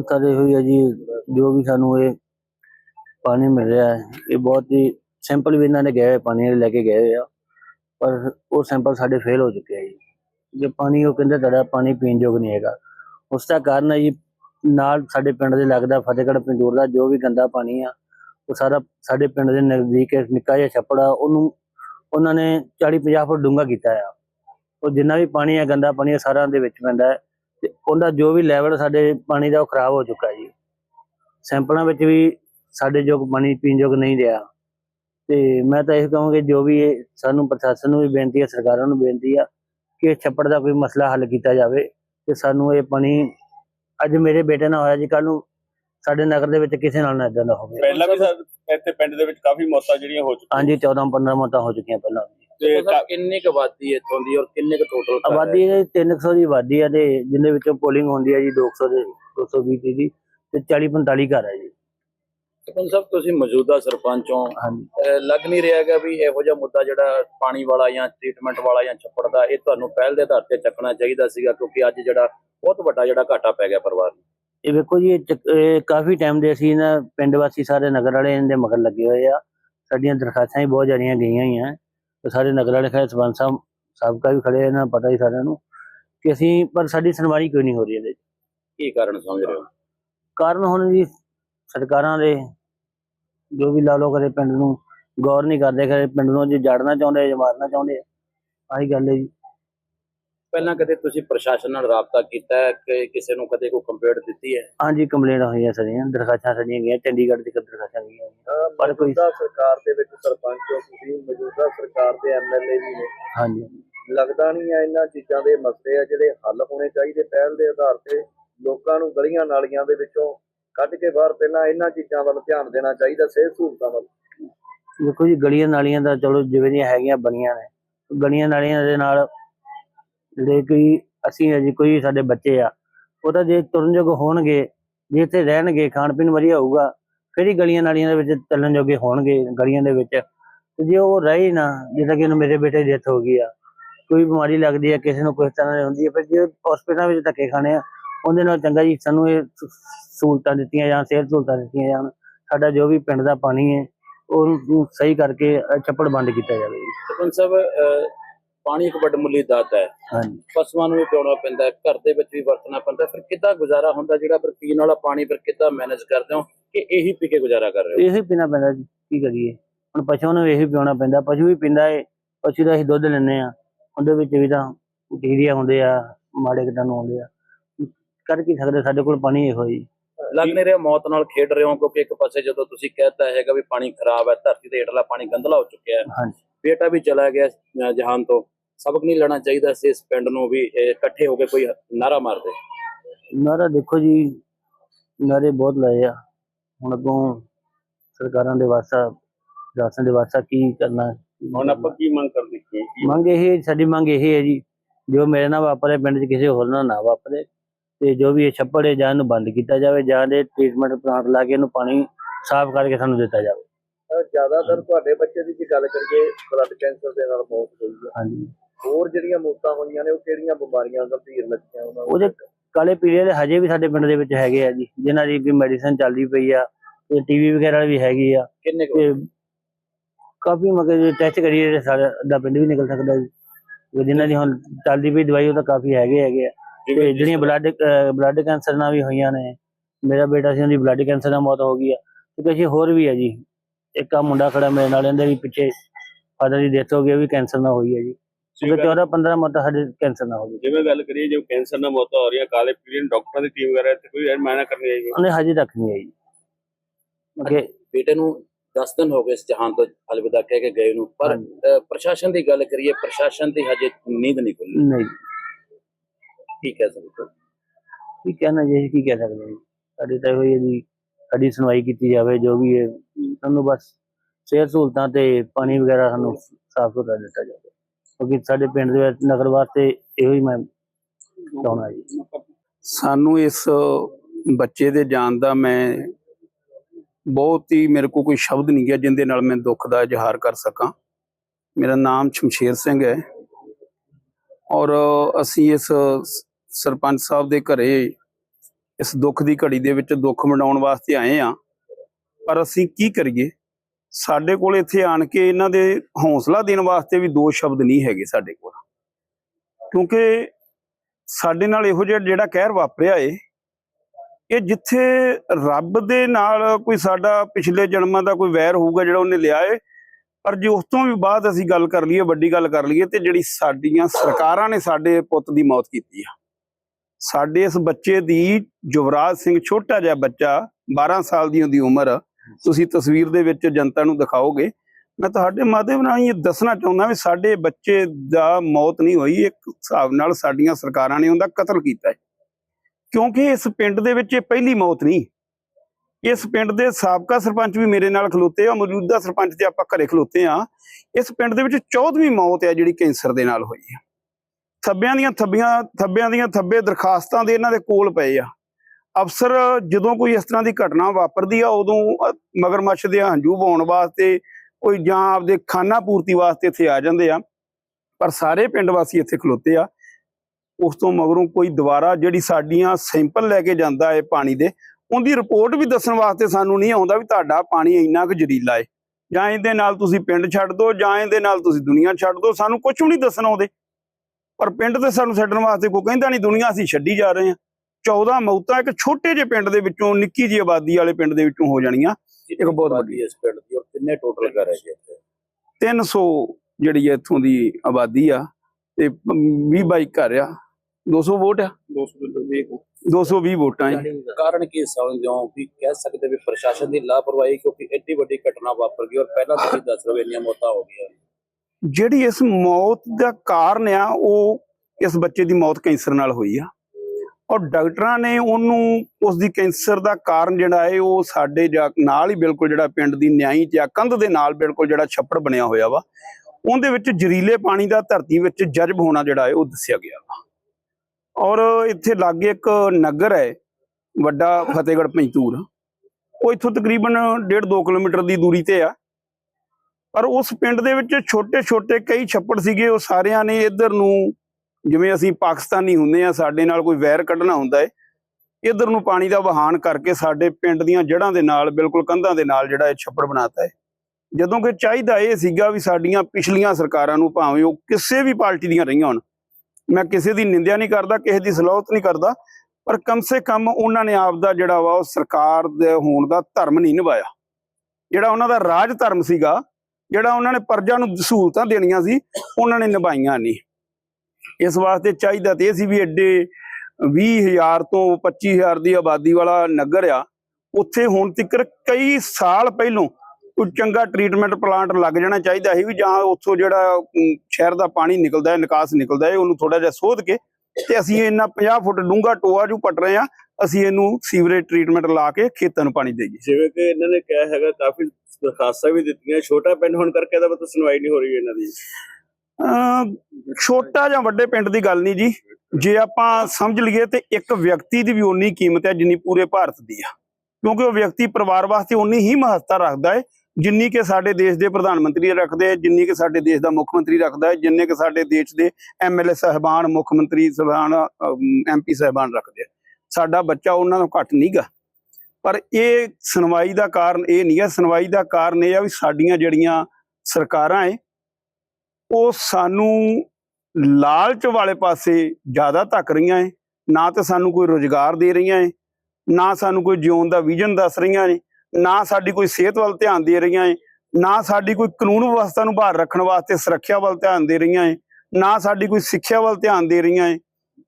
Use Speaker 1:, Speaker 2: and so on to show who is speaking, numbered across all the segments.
Speaker 1: ਮੰਗ ਕਰੇ ਹੋਈ ਹੈ ਜੀ, ਜੋ ਵੀ ਸਾਨੂੰ ਇਹ ਪਾਣੀ ਮਿਲ ਰਿਹਾ ਹੈ, ਇਹ ਬਹੁਤ ਹੀ ਸੈਂਪਲ ਵੀ ਇਹਨਾਂ ਨੇ ਗਏ ਹੋਏ ਪਾਣੀ ਲੈ ਕੇ ਗਏ ਹੋਏ ਆ, ਪਰ ਉਹ ਸੈਂਪਲ ਸਾਡੇ ਫੇਲ ਹੋ ਚੁੱਕੇ ਆ ਜੀ। ਜੇ ਪਾਣੀ ਉਹ ਕਹਿੰਦੇ ਤੁਹਾਡਾ ਪਾਣੀ ਪੀਣ ਯੋਗ ਨਹੀਂ ਹੈਗਾ। ਉਸ ਦਾ ਕਾਰਨ ਹੈ ਜੀ, ਨਾਲ ਸਾਡੇ ਪਿੰਡ ਦੇ ਲੱਗਦਾ ਫਤਿਹਗੜ੍ਹ, ਪਿੰਡੂਰ ਦਾ ਜੋ ਵੀ ਗੰਦਾ ਪਾਣੀ ਆ, ਉਹ ਸਾਰਾ ਸਾਡੇ ਪਿੰਡ ਦੇ ਨਜ਼ਦੀਕ ਨਿੱਕਾ ਜਿਹਾ ਛੱਪੜ ਆ, ਉਹਨੂੰ ਉਹਨਾਂ ਨੇ 40 50 ਫੁੱਟ ਡੂੰਘਾ ਕੀਤਾ ਆ। ਉਹ ਜਿੰਨਾ ਵੀ ਪਾਣੀ ਆ, ਗੰਦਾ ਪਾਣੀ ਹੈ ਸਾਰਾ ਦੇ ਵਿੱਚ ਪੈਂਦਾ ਹੈ। ਤੇ ਉਹਦਾ ਜੋ ਵੀ ਲੈਵਲ ਸਾਡੇ ਪਾਣੀ ਦਾ ਉਹ ਖਰਾਬ ਹੋ ਚੁੱਕਾ ਜੀ। ਸੈਂਪਲਾਂ ਵਿੱਚ ਵੀ ਸਾਡੇ ਯੋਗ ਪਾਣੀ ਪੀਣ ਯੋਗ ਨਹੀਂ ਰਿਹਾ। ਤੇ ਮੈਂ ਤਾਂ ਇਹ ਕਹਾਂਗਾ ਜੋ ਵੀ ਸਾਨੂੰ ਪ੍ਰਸ਼ਾਸਨ ਨੂੰ ਵੀ ਬੇਨਤੀ ਹੈ ਸਰਕਾਰਾਂ ਨੂੰ ਬੇਨਤੀ ਆ ਕਿ ਛੱਪੜ ਦਾ ਕੋਈ ਮਸਲਾ ਹੱਲ ਕੀਤਾ ਜਾਵੇ ਤੇ ਸਾਨੂੰ ਇਹ ਪਾਣੀ ਅੱਜ ਮੇਰੇ ਬੇਟੇ ਨਾਲ ਹੋਇਆ ਜੀ ਕੱਲ ਨੂੰ ਸਾਡੇ ਨਗਰ ਦੇ ਵਿੱਚ ਕਿਸੇ ਨਾਲ ਨਾ ਇਦਾਂ ਦਾ ਹੋਵੇ।
Speaker 2: ਪਹਿਲਾਂ ਵੀ ਸਰ ਇੱਥੇ ਪਿੰਡ ਦੇ ਵਿੱਚ ਕਾਫੀ ਮੌਤਾਂ ਜਿਹੜੀਆਂ ਹੋ ਚੁੱਕੀਆਂ।
Speaker 1: ਹਾਂਜੀ 14 15 ਮੌਤਾਂ ਹੋ ਚੁੱਕੀਆਂ ਪਹਿਲਾਂ
Speaker 2: ਤੇ
Speaker 3: ਕਿੰਨੀ ਕੁ ਆਬਾਦੀ ਇੱਥੋਂ ਦੀ ਔਰ ਕਿੰਨੇ ਕੁ ਟੋਟਲ
Speaker 1: ਆਬਾਦੀ ਇਹ 300 ਦੀ ਆਬਾਦੀ ਹੈ ਤੇ ਜਿੰਦੇ ਵਿੱਚੋਂ ਪੋਲਿੰਗ ਹੁੰਦੀ ਹੈ ਜੀ 200 ਦੇ 220 ਦੀ ਤੇ 40 45 ਘਰ ਹੈ ਜੀ।
Speaker 3: ਸਰਪੰਚ ਸਾਹਿਬ ਤੁਸੀਂ ਮੌਜੂਦਾ ਸਰਪੰਚ
Speaker 1: ਹਾਂਜੀ।
Speaker 3: ਲੱਗ ਨਹੀਂ ਰਿਹਾ ਹੈਗਾ ਵੀ ਇਹੋ ਜਿਹਾ ਮੁੱਦਾ ਜਿਹੜਾ ਪਾਣੀ ਵਾਲਾ ਜਾਂ ਟ੍ਰੀਟਮੈਂਟ ਵਾਲਾ ਜਾਂ ਛੱਪੜ ਦਾ ਇਹ ਤੁਹਾਨੂੰ ਪਹਿਲ ਦੇ ਆਧਾਰ ਤੇ ਚੱਕਣਾ ਚਾਹੀਦਾ ਸੀਗਾ ਕਿਉਂਕਿ ਅੱਜ ਜਿਹੜਾ ਬਹੁਤ ਵੱਡਾ ਜਿਹੜਾ ਘਾਟਾ ਪੈ ਗਿਆ ਪਰਿਵਾਰ ਨੂੰ।
Speaker 1: ਇਹ ਵੇਖੋ ਜੀ ਇਹ ਚੱਕ- ਇਹ ਕਾਫੀ ਟਾਈਮ ਦੇ ਅਸੀਂ ਨਾ ਪਿੰਡ ਵਾਸੀ ਸਾਰੇ ਨਗਰ ਵਾਲੇ ਇਹਦੇ ਮਗਰ ਲੱਗੇ ਹੋਏ ਆ। ਸਾਡੀਆਂ ਦਰਖਾਸਤਾਂ ਹੀ ਬਹੁਤ ਜਾਣੀਆਂ ਗਈਆਂ ਹੋਈਆਂ। ਤੇ ਸਾਰੇ ਨਗਰ ਵਾਲੇ ਖੜੇ ਸਰਪੰਚ ਸਾਹਿਬ ਸਾਬਕਾ ਵੀ ਖੜੇ ਆ, ਇਹਨਾਂ ਨੂੰ ਪਤਾ ਹੀ ਸਾਰਿਆਂ ਨੂੰ ਕਿ ਅਸੀਂ ਪਰ ਸਾਡੀ ਸੁਣਵਾਈ ਕਿਉਂ ਨਹੀਂ ਹੋ ਰਹੀ ਇਹਦੇ 'ਚ।
Speaker 3: ਕੀ ਕਾਰਨ ਸਮਝ ਰਹੇ ਹੋ
Speaker 1: ਕਾਰਨ ਹੁਣ ਜੀ ਸਰਕਾਰਾਂ ਦੇ ਜੋ ਵੀ ਲਾ ਲੋ ਕਦੇ ਪਿੰਡ ਨੂੰ ਗੌਰ ਨਹੀਂ ਕਰਦੇ ਕਦੇ ਪਿੰਡ ਨੂੰ ਜੇ ਜੜਨਾ ਚਾਹੁੰਦੇ ਜਾਂ ਮਾਰਨਾ ਚਾਹੁੰਦੇ ਆ ਆਹੀ ਗੱਲ ਹੈ ਜੀ
Speaker 3: ਪਹਿਲਾਂ ਕਦੇ ਤੁਸੀਂ ਪ੍ਰਸ਼ਾਸਨ ਨਾਲ ਰਾਬਤਾ ਕੀਤਾ ਹੈ ਕਿ ਕਿਸੇ ਨੂੰ ਕਦੇ ਕੋਈ ਕੰਪਲੇਂਟ ਦਿੱਤੀ ਹੈ?
Speaker 1: ਹਾਂਜੀ ਕੰਪਲੇਂਟ ਹੋਈਆਂ ਸਾਡੀਆਂ ਦਰਖਾਸਤਾਂ ਸਾਡੀਆਂ ਗਈਆਂ ਚੰਡੀਗੜ੍ਹ ਦੀ ਦਰਖਾਸਤਾਂ ਗਈਆਂ। ਪਰ ਕੋਈ
Speaker 4: ਸਰਕਾਰ ਦੇ ਵਿੱਚ ਸਰਪੰਚ ਹੋ ਤੁਸੀਂ ਮੌਜੂਦਾ ਸਰਕਾਰ ਦੇ ਐਮਐਲਏ ਵੀ ਨੇ।
Speaker 1: ਹਾਂਜੀ।
Speaker 4: ਲੱਗਦਾ ਨਹੀਂ ਆ ਇਹਨਾਂ ਚੀਜ਼ਾਂ ਦੇ ਮਸਲੇ ਆ ਜਿਹੜੇ ਹੱਲ ਹੋਣੇ ਚਾਹੀਦੇ ਪਹਿਲ ਦੇ ਆਧਾਰ ਤੇ ਲੋਕਾਂ ਨੂੰ ਗਲੀਆਂ ਨਾਲੀਆਂ ਦੇ ਵਿੱਚੋਂ ਕੱਢ ਕੇ ਬਾਹਰ ਪਹਿਲਾਂ ਇਹਨਾਂ ਚੀਜ਼ਾਂ ਵੱਲ ਧਿਆਨ ਦੇਣਾ ਚਾਹੀਦਾ ਸਿਹਤ ਸਹੂਲਤਾਂ ਵੱਲ।
Speaker 1: ਦੇਖੋ ਜੀ ਗਲੀਆਂ ਨਾਲੀਆਂ ਦਾ ਚਲੋ ਜਿਵੇਂ ਦੀਆਂ ਹੈਗੀਆਂ ਬਣੀਆਂ ਨੇ ਗਲੀਆਂ ਨਾਲੀਆਂ ਦੇ ਨਾਲ ਜਿਹੜੇ ਕੋਈ ਅਸੀਂ ਅਜੇ ਕੋਈ ਸਾਡੇ ਬੱਚੇ ਆ ਉਹ ਤਾਂ ਜੇ ਤੁਰਨਯੋਗ ਹੋਣਗੇ ਜੇ ਇੱਥੇ ਰਹਿਣਗੇ ਖਾਣ ਪੀਣ ਵਧੀਆ ਹੋਊਗਾ ਫਿਰ ਹੀ ਗਲੀਆਂ ਨਾਲੀਆਂ ਦੇ ਵਿੱਚ ਚੱਲਣ ਜੋਗੇ ਹੋਣਗੇ ਗਲੀਆਂ ਦੇ ਵਿੱਚ। ਤੇ ਜੇ ਉਹ ਰਹੇ ਨਾ ਜਿੱਦਾਂ ਕਿ ਮੇਰੇ ਬੇਟੇ ਦੀ ਡੈਥ ਹੋ ਗਈ ਆ ਕੋਈ ਬਿਮਾਰੀ ਲੱਗਦੀ ਹੈ ਕਿਸੇ ਨੂੰ ਕਿਸ ਤਰ੍ਹਾਂ ਦੀ ਹੁੰਦੀ ਹੈ ਫਿਰ ਜੇ ਹਸਪੀਟਲਾਂ ਵਿੱਚ ਧੱਕੇ ਖਾਣੇ ਆ ਉਹਦੇ ਨਾਲ ਚੰਗਾ ਜੀ ਸਾਨੂੰ ਇਹ ਸਹੂਲਤਾਂ ਦਿੱਤੀਆਂ ਜਾਣ ਸਿਹਤ ਸਹੂਲਤਾਂ ਦਿੱਤੀਆਂ ਜਾਣ ਸਾਡਾ ਜੋ ਵੀ ਪਿੰਡ ਦਾ ਪਾਣੀ ਹੈ ਉਹਨੂੰ ਸਹੀ ਕਰਕੇ ਅ, ਛੱਪੜ ਬੰਦ ਕੀਤਾ ਜਾਵੇ
Speaker 3: ਸਰਪੰਚ ਸਾਹਿਬ ਪਾਣੀ ਇੱਕ ਵੱਡਮੁੱਲੀ ਦਾਤ ਹੈ। ਪਸ਼ੂਆਂ ਨੂੰ ਵੀ ਪਿਉਣਾ ਪੈਂਦਾ ਹੈ ਘਰ ਦੇ ਵਿੱਚ ਵੀ ਵਰਤਣਾ ਪੈਂਦਾ ਹੈ। ਫਿਰ ਕਿੱਦਾਂ ਗੁਜ਼ਾਰਾ ਹੁੰਦਾ ਜਿਹੜਾ ਫਿਰ ਪੀਣ ਵਾਲਾ ਪਾਣੀ ਫਿਰ ਕਿੱਦਾਂ ਮੈਨੇਜ ਕਰਦੇ ਹੋ ਕਿ ਇਹੀ ਪੀ ਕੇ ਗੁਜ਼ਾਰਾ ਕਰ ਰਹੇ ਹੋ?
Speaker 1: ਇਹੀ ਪੀਣਾ ਪੈਂਦਾ ਜੀ ਕੀ ਕਰੀਏ? ਹੁਣ ਪਸ਼ੂਆਂ ਨੂੰ ਇਹੀ ਪਿਉਣਾ ਪੈਂਦਾ ਪਸ਼ੂ ਵੀ ਪੀਂਦਾ ਏ ਪਸ਼ੂ ਦਾ ਅਸੀਂ ਦੁੱਧ ਲੈਂਦੇ ਆ ਉਹਦੇ ਵਿੱਚ ਵੀ ਤਾਂ ਬੈਕਟੀਰੀਆ ਹੁੰਦੇ ਆ ਮਾੜੇ ਕੀਟਾਣੂ ਹੁੰਦੇ ਆ। ਕਰ ਕੀ ਸਕਦੇ ਸਾਡੇ ਕੋਲ ਪਾਣੀ ਇਹੋ ਜੀ
Speaker 3: ਲੱਗ ਨਹੀਂ ਰਿਹਾ ਮੌਤ ਨਾਲ ਖੇਡ ਰਹੇ ਹੋ ਕਿਉਂਕਿ ਇੱਕ ਪਾਸੇ ਜਦੋਂ ਤੁਸੀਂ ਕਹਿਤਾ ਹੈਗਾ ਵੀ ਪਾਣੀ ਖਰਾਬ ਹੈ ਧਰਤੀ ਦੇ ਹੇਠਲਾ ਪਾਣੀ ਗੰਦਲਾ ਹੋ ਚੁੱਕਿਆ ਹੈ।
Speaker 1: ਹਾਂਜੀ।
Speaker 3: ਬੇਟਾ ਵੀ ਚਲਾ ਗਿਆ ਜਹਾਨ ਤੋਂ। ਸਬਕ ਨਹੀਂ ਲੈਣਾ ਚਾਹੀਦਾ ਸੀ ਇਸ ਪਿੰਡ ਨੂੰ ਵੀ ਇਕੱਠੇ ਹੋ ਕੇ ਕੋਈ ਨਾਰਾ ਮਾਰਦੇ।
Speaker 1: ਨਾਰਾ ਦੇਖੋ ਜੀ ਨਾਰੇ ਬਹੁਤ ਲਏ ਆ। ਹੁਣ ਅੱਗੋਂ ਸਰਕਾਰਾਂ ਦੇ ਵਾਸਤਾ ਰਾਸ਼ਨ ਦੇ ਵਾਸਤਾ ਕੀ ਕਰਨਾ
Speaker 2: ਹੁਣ ਆਪਾਂ ਕੀ ਮੰਗ ਕਰਦੇ ਕੀ
Speaker 1: ਮੰਗ ਇਹ ਸਾਡੀ ਮੰਗ ਇਹ ਹੈ ਜੀ ਜੋ ਮੇਰੇ ਨਾਲ ਵਾਪਰੇ ਪਿੰਡ 'ਚ ਕਿਸੇ ਹੋਰ ਨਾਲ ਨਾ ਵਾਪਰੇ ਤੇ ਜੋ ਵੀ ਇਹ ਛੱਪੜ ਹੈ ਜਾਂ ਇਹਨੂੰ ਬੰਦ ਕੀਤਾ ਜਾਵੇ ਜਾਂ ਦੇ ਟ੍ਰੀਟਮੈਂਟ ਪਲਾਂਟ ਲਾ ਕੇ ਇਹਨੂੰ ਪਾਣੀ ਸਾਫ਼ ਕਰਕੇ ਸਾਨੂੰ ਦਿੱਤਾ ਜਾਵੇ।
Speaker 4: ਜ਼ਿਆਦਾਤਰ ਤੁਹਾਡੇ ਬੱਚੇ ਦੀ ਜੇ ਗੱਲ ਕਰੀਏ ਬਲੱਡ ਕੈਂਸਰ ਦੇ ਨਾਲ ਮੌਤ ਹੋਈ ਹੈ।
Speaker 1: ਹਾਂਜੀ।
Speaker 4: ਹੋਰ ਜਿਹੜੀਆਂ ਮੌਤਾਂ ਹੋਈਆਂ ਨੇ ਉਹ ਕਿਹੜੀਆਂ ਬਿਮਾਰੀਆਂ ਗੰਭੀਰ ਲੱਗੀਆਂ ਉਹਨਾਂ ਨੂੰ?
Speaker 1: ਉਹਦੇ ਕਾਲੇ ਪੀਲੇ ਦੇ ਹਜੇ ਵੀ ਸਾਡੇ ਪਿੰਡ ਦੇ ਵਿੱਚ ਹੈਗੇ ਆ ਜੀ ਜਿਨ੍ਹਾਂ ਦੀ ਵੀ ਮੈਡੀਸਨ ਚੱਲਦੀ ਪਈ ਆ ਤੇ ਟੀਵੀ ਵਗੈਰਾ ਵੀ ਹੈਗੀ ਆ।
Speaker 3: ਕਿੰਨੇ ਕੁ
Speaker 1: ਤੇ ਕਾਫੀ ਮਗਰ ਜੇ ਟੈਸਟ ਕਰੀਏ ਤੇ ਸਾਡਾ ਅੱਧਾ ਪਿੰਡ ਵੀ ਨਿਕਲ ਸਕਦਾ ਜੀ। ਤੇ ਜਿਨ੍ਹਾਂ ਦੀ ਹੁਣ ਚੱਲਦੀ ਪਈ ਦਵਾਈ ਉਹ ਤਾਂ ਕਾਫੀ ਹੈਗੇ ਹੈਗੇ ਆ। ਤੇ ਜਿਹੜੀਆਂ ਬਲੱਡ ਬਲੱਡ ਕੈਂਸਰ ਨਾਲ ਵੀ ਹੋਈਆਂ ਨੇ ਮੇਰਾ ਬੇਟਾ ਸੀ ਉਹਦੀ ਬਲੱਡ ਕੈਂਸਰ ਨਾਲ ਮੌਤ ਹੋ ਗਈ ਆ। ਤੇ ਕੁਛ ਹੋਰ ਵੀ ਆ ਜੀ ਇੱਕ ਆ ਮੁੰਡਾ ਖੜਾ ਮੇਰੇ ਨਾਲ ਇਹਦੇ ਵੀ ਪਿੱਛੇ ਫਾਦਰ ਦੀ ਡੈਥ ਹੋ ਗਈ ਉਹ ਵੀ ਕੈਂਸਰ ਨਾਲ ਹੋਈ ਹੈ ਜੀ।
Speaker 2: ਜਿਵੇਂ
Speaker 1: ਤੇ 14 15 ਮੌਤਾਂ ਸਾਡੇ ਕੈਂਸਰ ਨਾਲ ਹੋ ਗਈ।
Speaker 2: ਜਿਵੇਂ ਗੱਲ ਕਰੀਏ ਜੋ ਕੈਂਸਰ ਨਾਲ ਮੌਤਾਂ ਹੋ ਰਹੀਆਂ ਕਾਲੇ ਪੀਲੀਅਨ ਡਾਕਟਰਾਂ ਦੀ ਟੀਮ ਵਗੈਰਾ ਇੱਥੇ ਕੋਈ ਮਾਇਨਾ ਕਰਨੀ ਆਈ
Speaker 1: ਉਹਨੇ ਹਜੇ ਤੱਕ ਨਹੀਂ ਆਈ। ਅੱਗੇ
Speaker 3: ਬੇਟੇ ਨੂੰ 10 ਦਿਨ ਹੋ ਗਏ ਇਸ ਜਹਾਨ ਤੋਂ ਅਲਵਿਦਾ ਕਹਿ ਕੇ ਗਏ ਨੂੰ ਪਰ ਪ੍ਰਸ਼ਾਸਨ ਦੀ ਗੱਲ ਕਰੀਏ ਪ੍ਰਸ਼ਾਸਨ ਦੀ ਹਜੇ ਨੀਂਦ ਨਹੀਂ ਖੁੱਲੀ।
Speaker 1: ਨਹੀਂ।
Speaker 3: ਠੀਕ ਹੈ? ਸਰ
Speaker 1: ਕੀ ਕਹਿਣਾ ਜੀ ਕੀ ਕਹਿ ਸਕਦੇ। ਸਾਡੀ ਤਾਂ ਇਹੋ ਹੈ ਜੀ ਸਾਡੀ ਸੁਣਵਾਈ ਕੀਤੀ ਜਾਵੇ, ਜੋ ਵੀ ਹੈ ਸਾਨੂੰ ਬਸ ਸਿਹਤ ਸਹੂਲਤਾਂ ਤੇ ਪਾਣੀ ਵਗੈਰਾ ਸਾਨੂੰ ਸਾਫ਼ ਸੁਥਰਾ ਦਿੱਤਾ ਜਾਵੇ। ਕਿਉਂਕਿ ਸਾਡੇ ਪਿੰਡ ਦੇ ਵਿੱਚ ਨਗਰ ਵਾਸਤੇ ਇਹੋ ਹੀ ਮੈਂ ਚਾਹੁੰਦਾ ਜੀ।
Speaker 5: ਸਾਨੂੰ ਇਸ ਬੱਚੇ ਦੇ ਜਾਣ ਦਾ ਮੈਂ ਬਹੁਤ ਹੀ ਮੇਰੇ ਕੋਲ ਕੋਈ ਸ਼ਬਦ ਨਹੀਂ ਗਿਆ ਜਿੰਦੇ ਨਾਲ ਮੈਂ ਦੁੱਖ ਦਾ ਇਜ਼ਹਾਰ ਕਰ ਸਕਾਂ। ਮੇਰਾ ਨਾਮ ਸ਼ਮਸ਼ੇਰ ਸਿੰਘ ਹੈ ਔਰ ਅਸੀਂ ਇਸ ਸਰਪੰਚ ਸਾਹਿਬ ਦੇ ਘਰੇ ਇਸ ਦੁੱਖ ਦੀ ਘੜੀ ਦੇ ਵਿੱਚ ਦੁੱਖ ਮਨਾਉਣ ਵਾਸਤੇ ਆਏ ਆ ਪਰ ਅਸੀਂ ਕੀ ਕਰੀਏ? ਸਾਡੇ ਕੋਲ ਇੱਥੇ ਆਣ ਕੇ ਇਹਨਾਂ ਦੇ ਹੌਸਲਾ ਦੇਣ ਵਾਸਤੇ ਵੀ ਦੋ ਸ਼ਬਦ ਨਹੀਂ ਹੈਗੇ ਸਾਡੇ ਕੋਲ। ਕਿਉਂਕਿ ਸਾਡੇ ਨਾਲ ਇਹੋ ਜਿਹਾ ਜਿਹੜਾ ਕਹਿਰ ਵਾਪਰਿਆ ਏ, ਇਹ ਜਿੱਥੇ ਰੱਬ ਦੇ ਨਾਲ ਕੋਈ ਸਾਡਾ ਪਿਛਲੇ ਜਨਮਾਂ ਦਾ ਕੋਈ ਵੈਰ ਹੋਊਗਾ ਜਿਹੜਾ ਉਹਨੇ ਲਿਆ ਏ, ਪਰ ਜੇ ਉਸ ਤੋਂ ਵੀ ਬਾਅਦ ਅਸੀਂ ਗੱਲ ਕਰ ਲਈਏ, ਵੱਡੀ ਗੱਲ ਕਰ ਲਈਏ, ਤੇ ਜਿਹੜੀ ਸਾਡੀਆਂ ਸਰਕਾਰਾਂ ਨੇ ਸਾਡੇ ਪੁੱਤ ਦੀ ਮੌਤ ਕੀਤੀ ਆ। ਸਾਡੇ ਇਸ ਬੱਚੇ ਦੀ ਯੁਵਰਾਜ ਸਿੰਘ ਛੋਟਾ ਜਿਹਾ ਬੱਚਾ 12 ਸਾਲ ਦੀ ਉਹਦੀ ਉਮਰ, ਤੁਸੀਂ ਤਸਵੀਰ ਦੇ ਵਿੱਚ ਜਨਤਾ ਨੂੰ ਦਿਖਾਓਗੇ। ਮੈਂ ਤੁਹਾਡੇ ਮਾਧਿਅਮ ਰਾਹੀਂ ਇਹ ਦੱਸਣਾ ਚਾਹੁੰਦਾ ਵੀ ਸਾਡੇ ਬੱਚੇ ਦਾ ਮੌਤ ਨਹੀਂ ਹੋਈ, ਇੱਕ ਹਿਸਾਬ ਨਾਲ ਸਾਡੀਆਂ ਸਰਕਾਰਾਂ ਨੇ ਉਹਦਾ ਕਤਲ ਕੀਤਾ ਹੈ। ਕਿਉਂਕਿ ਇਸ ਪਿੰਡ ਦੇ ਵਿੱਚ ਇਹ ਪਹਿਲੀ ਮੌਤ ਨਹੀਂ। ਇਸ ਪਿੰਡ ਦੇ ਸਾਬਕਾ ਸਰਪੰਚ ਵੀ ਮੇਰੇ ਨਾਲ ਖਲੋਤੇ ਆ, ਮੌਜੂਦਾ ਸਰਪੰਚ ਤੇ ਆਪਾਂ ਘਰੇ ਖਲੋਤੇ ਆ। ਇਸ ਪਿੰਡ ਦੇ ਵਿੱਚ 14ਵੀਂ ਮੌਤ ਹੈ ਜਿਹੜੀ ਕੈਂਸਰ ਦੇ ਨਾਲ ਹੋਈ ਹੈ। ਥੱਬਿਆਂ ਦੀਆਂ ਥੱਬੀਆਂ, ਥੱਬਿਆਂ ਦੀਆਂ ਥੱਬੇ ਦਰਖਾਸਤਾਂ ਦੇ ਇਹਨਾਂ ਦੇ ਕੋਲ ਪਏ ਆ। ਅਫਸਰ ਜਦੋਂ ਕੋਈ ਇਸ ਤਰ੍ਹਾਂ ਦੀ ਘਟਨਾ ਵਾਪਰਦੀ ਆ, ਉਦੋਂ ਮਗਰਮੱਛ ਦੇ ਹੰਝੂ ਪਾਉਣ ਵਾਸਤੇ ਕੋਈ ਜਾਂ ਆਪਦੇ ਖਾਨਾ ਪੂਰਤੀ ਵਾਸਤੇ ਇੱਥੇ ਆ ਜਾਂਦੇ ਆ, ਪਰ ਸਾਰੇ ਪਿੰਡ ਵਾਸੀ ਇੱਥੇ ਖਲੋਤੇ ਆ। ਉਸ ਤੋਂ ਮਗਰੋਂ ਕੋਈ ਦੁਬਾਰਾ ਜਿਹੜੀ ਸਾਡੀਆਂ ਸੈਂਪਲ ਲੈ ਕੇ ਜਾਂਦਾ ਹੈ ਪਾਣੀ ਦੇ, ਉਹਦੀ ਰਿਪੋਰਟ ਵੀ ਦੱਸਣ ਵਾਸਤੇ ਸਾਨੂੰ ਨਹੀਂ ਆਉਂਦਾ ਵੀ ਤੁਹਾਡਾ ਪਾਣੀ ਇੰਨਾ ਕੁ ਜ਼ਹਿਰੀਲਾ ਹੈ ਜਾਂ ਇਹਦੇ ਨਾਲ ਤੁਸੀਂ ਪਿੰਡ ਛੱਡ ਦਿਓ ਜਾਂ ਇਹਦੇ ਨਾਲ ਤੁਸੀਂ ਦੁਨੀਆ ਛੱਡ ਦਿਓ ਸਾਨੂੰ ਕੁਝ ਵੀ ਨਹੀਂ ਦੱਸਣ ਆਉਂਦੇ। ਪਰ ਪਿੰਡ ਤੇ ਸਾਨੂੰ ਛੱਡਣ ਵਾਸਤੇ ਕੋਈ ਕਹਿੰਦਾ ਨਹੀਂ ਦੁਨੀਆ ਅਸੀਂ ਛੱਡੀ ਜਾ ਰਹੇ ਹਾਂ। 14 ਮੌਤਾਂ ਇੱਕ ਛੋਟੇ ਜਿਹੇ ਪਿੰਡ ਦੇ ਵਿੱਚੋਂ ਨਿੱਕੀ ਜਿਹੀ ਆਬਾਦੀ ਵਾਲੇ ਪਿੰਡ ਦੇ ਵਿੱਚੋਂ ਹੋ ਜਾਣੀਆਂ।
Speaker 3: ਇੱਕ
Speaker 5: ਬਹੁਤ
Speaker 3: ਵੱਡੀ ਇਸ ਪਿੰਡ ਦੀ ਔਰ ਕਿੰਨੇ ਟੋਟਲ ਘਰ ਹੈ ਜੀ ਇੱਥੇ
Speaker 5: 300 ਜਿਹੜੀ ਹੈ ਇੱਥੋਂ ਦੀ ਆਬਾਦੀ ਆ ਤੇ 20 ਬਾਈ ਘਰ ਆ। 200 ਵੋਟ ਆ। 220 ਵੋਟਾਂ। ਹੈ
Speaker 3: ਕਾਰਨ ਕੀ ਸਮਝਦੇ ਹੋ ਵੀ ਕਹਿ ਸਕਦੇ ਵੀ ਪ੍ਰਸ਼ਾਸਨ ਦੀ ਲਾਪਰਵਾਹੀ ਕਿਉਂਕਿ ਐਡੀ ਵੱਡੀ ਘਟਨਾ ਵਾਪਰ ਗਈ ਔਰ ਪਹਿਲਾਂ ਤੁਸੀਂ ਦੱਸ ਰਹੇ ਇੰਨੀਆਂ ਮੌਤਾਂ ਹੋ ਗਈਆਂ।
Speaker 5: ਜਿਹੜੀ ਇਸ ਮੌਤ ਦਾ ਕਾਰਨ ਆ, ਉਹ ਇਸ ਬੱਚੇ ਦੀ ਮੌਤ ਕੈਂਸਰ ਨਾਲ ਹੋਈ ਆ। ਔਰ ਡਾਕਟਰਾਂ ਨੇ ਉਹਨੂੰ ਉਸ ਦੀ ਕੈਂਸਰ ਦਾ ਕਾਰਨ ਜਿਹੜਾ ਹੈ, ਉਹ ਸਾਡੇ ਜਾ- ਨਾਲ ਹੀ ਬਿਲਕੁਲ ਜਿਹੜਾ ਪਿੰਡ ਦੀ ਨਿਆਈ ਤੇ ਆ ਕੰਧ ਦੇ ਨਾਲ ਬਿਲਕੁਲ ਜਿਹੜਾ ਛੱਪੜ ਬਣਿਆ ਹੋਇਆ ਵਾ, ਉਹਦੇ ਵਿੱਚ ਜ਼ਰੀਲੇ ਪਾਣੀ ਦਾ ਧਰਤੀ ਵਿੱਚ ਜਜ਼ਬ ਹੋਣਾ ਜਿਹੜਾ ਹੈ, ਉਹ ਦੱਸਿਆ ਗਿਆ ਵਾ। ਔਰ ਇੱਥੇ ਲਾਗੇ ਇੱਕ ਨਗਰ ਹੈ, ਵੱਡਾ ਫਤਿਹਗੜ੍ਹ ਪੰਜਤੂਰ। ਉਹ ਇੱਥੋਂ ਤਕਰੀਬਨ 1.5-2 ਕਿਲੋਮੀਟਰ ਦੀ ਦੂਰੀ ਤੇ ਆ। ਪਰ ਉਸ ਪਿੰਡ ਦੇ ਵਿੱਚ ਛੋਟੇ ਛੋਟੇ ਕਈ ਛੱਪੜ ਸੀਗੇ, ਉਹ ਸਾਰਿਆਂ ਨੇ ਇੱਧਰ ਨੂੰ, ਜਿਵੇਂ ਅਸੀਂ ਪਾਕਿਸਤਾਨੀ ਹੁੰਦੇ ਆ ਸਾਡੇ ਨਾਲ ਕੋਈ ਵੈਰ ਕੱਢਣਾ ਹੁੰਦਾ ਏ ਇੱਧਰ ਨੂੰ ਪਾਣੀ ਦਾ ਵਹਾਨ ਕਰਕੇ ਸਾਡੇ ਪਿੰਡ ਦੀਆਂ ਜੜ੍ਹਾਂ ਦੇ ਨਾਲ, ਬਿਲਕੁਲ ਕੰਧਾਂ ਦੇ ਨਾਲ ਜਿਹੜਾ ਇਹ ਛੱਪੜ ਬਣਾਤਾ ਹੈ। ਜਦੋਂ ਕਿ ਚਾਹੀਦਾ ਇਹ ਸੀਗਾ ਵੀ ਸਾਡੀਆਂ ਪਿਛਲੀਆਂ ਸਰਕਾਰਾਂ ਨੂੰ ਭਾਵੇਂ ਉਹ ਕਿਸੇ ਵੀ ਪਾਰਟੀ ਦੀਆਂ ਰਹੀਆਂ ਹੋਣ, ਮੈਂ ਕਿਸੇ ਦੀ ਨਿੰਦਿਆ ਨਹੀਂ ਕਰਦਾ, ਕਿਸੇ ਦੀ ਸਲਾਹਤ ਨਹੀਂ ਕਰਦਾ, ਪਰ ਕਮ ਸੇ ਕਮ ਉਹਨਾਂ ਨੇ ਆਪ ਦਾ ਜਿਹੜਾ ਵਾ ਉਹ ਸਰਕਾਰ ਦੇ ਹੋਣ ਦਾ ਧਰਮ ਨਹੀਂ ਨਿਭਾਇਆ। ਜਿਹੜਾ ਉਹਨਾਂ ਦਾ ਰਾਜ ਧਰਮ ਸੀਗਾ ਜਿਹੜਾ ਉਹਨਾਂ ਨੇ ਪ੍ਰਜਾ ਨੂੰ ਸਹੂਲਤਾਂ ਦੇਣੀਆਂ ਸੀ, ਉਹਨਾਂ ਨੇ ਨਿਭਾਈਆਂ ਨਹੀਂ। ਇਸ ਵਾਸਤੇ ਚਾਹੀਦਾ ਤੇ ਇਹ ਸੀ ਵੀ ਐਡੇ 20000 ਤੋਂ 25000 ਦੀ ਆਬਾਦੀ ਵਾਲਾ ਨਗਰ ਆ, ਉੱਥੇ ਹੁਣ ਤੱਕ ਕਈ ਸਾਲ ਪਹਿਲੋਂ ਕੋਈ ਚੰਗਾ ਟ੍ਰੀਟਮੈਂਟ ਪਲਾਂਟ ਲੱਗ ਜਾਣਾ ਚਾਹੀਦਾ ਸੀ ਵੀ ਜਾਂ ਉੱਥੋਂ ਜਿਹੜਾ ਸ਼ਹਿਰ ਦਾ ਪਾਣੀ ਨਿਕਲਦਾ ਹੈ, ਨਿਕਾਸ ਨਿਕਲਦਾ ਹੈ, ਉਹਨੂੰ ਥੋੜਾ ਜਿਹਾ ਸੋਧ ਕੇ ਤੇ ਅਸੀਂ ਇਹਨਾਂ 50 ਫੁੱਟ ਡੂੰਘਾ ਟੋਆ ਜੂ ਪਟ ਰਹੇ ਆ ਅਸੀਂ ਇਹਨੂੰ ਸੀਵਰੇਜ ਟ੍ਰੀਟਮੈਂਟ ਲਾ ਕੇ ਖੇਤਾਂ ਨੂੰ ਪਾਣੀ ਦੇਈਏ।
Speaker 2: ਜਿਵੇਂ ਕਿ ਇਹਨਾਂ ਨੇ ਕਿਹਾ ਹੈਗਾ ਕਾਫੀ ਦਰਖਾਸਤਾਂ ਵੀ ਦਿੱਤੀਆਂ ਛੋਟਾ ਪਿੰਡ ਹੋਣ ਕਰਕੇ ਇਹਦਾ ਮਤਲਬ ਸੁਣਵਾਈ ਨਹੀਂ ਹੋ ਰਹੀ ਇਹਨਾਂ ਦੀ।
Speaker 5: ਛੋਟਾ ਜਾਂ ਵੱਡੇ ਪਿੰਡ ਦੀ ਗੱਲ ਨਹੀਂ ਜੀ। ਜੇ ਆਪਾਂ ਸਮਝ ਲਈਏ ਤੇ ਇੱਕ ਵਿਅਕਤੀ ਦੀ ਵੀ ਉਨੀ ਕੀਮਤ ਹੈ ਜਿੰਨੀ ਪੂਰੇ ਭਾਰਤ ਦੀ ਆ। ਕਿਉਂਕਿ ਉਹ ਵਿਅਕਤੀ ਪਰਿਵਾਰ ਵਾਸਤੇ ਉਨੀ ਹੀ ਮਹੱਤਤਾ ਰੱਖਦਾ ਹੈ ਜਿੰਨੀ ਕਿ ਸਾਡੇ ਦੇਸ਼ ਦੇ ਪ੍ਰਧਾਨ ਮੰਤਰੀ ਰੱਖਦੇ ਜਿੰਨੀ ਕਿ ਸਾਡੇ ਦੇਸ਼ ਦਾ ਮੁੱਖ ਮੰਤਰੀ ਰੱਖਦਾ ਹੈ ਜਿੰਨੇ ਕਿ ਸਾਡੇ ਦੇਸ਼ ਦੇ ਐਮਐਲਏ ਸਾਹਿਬਾਨ ਮੁੱਖ ਮੰਤਰੀ ਸਾਹਿਬਾਨ ਐਮਪੀ ਸਾਹਿਬਾਨ ਰੱਖਦੇ ਆ। ਸਾਡਾ ਬੱਚਾ ਉਹਨਾਂ ਤੋਂ ਘੱਟ ਨਹੀਂਗਾ ਪਰ ਇਹ ਸੁਣਵਾਈ ਦਾ ਕਾਰਨ ਇਹ ਨਹੀਂ ਹੈ। ਸੁਣਵਾਈ ਦਾ ਕਾਰਨ ਇਹ ਆ ਵੀ ਸਾਡੀਆਂ ਜਿਹੜੀਆਂ ਸਰਕਾਰਾਂ ਏ, ਉਹ ਸਾਨੂੰ ਲਾਲਚ ਵਾਲੇ ਪਾਸੇ ਜ਼ਿਆਦਾ ਧੱਕ ਰਹੀਆਂ ਏ। ਨਾ ਤਾਂ ਸਾਨੂੰ ਕੋਈ ਰੋਜ਼ਗਾਰ ਦੇ ਰਹੀਆਂ ਏ, ਨਾ ਸਾਨੂੰ ਕੋਈ ਜਿਉਣ ਦਾ ਵਿਜ਼ਨ ਦੱਸ ਰਹੀਆਂ ਨੇ, ਨਾ ਸਾਡੀ ਕੋਈ ਸਿਹਤ ਵੱਲ ਧਿਆਨ ਦੇ ਰਹੀਆਂ ਏ, ਨਾ ਸਾਡੀ ਕੋਈ ਕਾਨੂੰਨ ਵਿਵਸਥਾ ਨੂੰ ਬਹਾਲ ਰੱਖਣ ਵਾਸਤੇ ਸੁਰੱਖਿਆ ਵੱਲ ਧਿਆਨ ਦੇ ਰਹੀਆਂ ਏ, ਨਾ ਸਾਡੀ ਕੋਈ ਸਿੱਖਿਆ ਵੱਲ ਧਿਆਨ ਦੇ ਰਹੀਆਂ ਏ।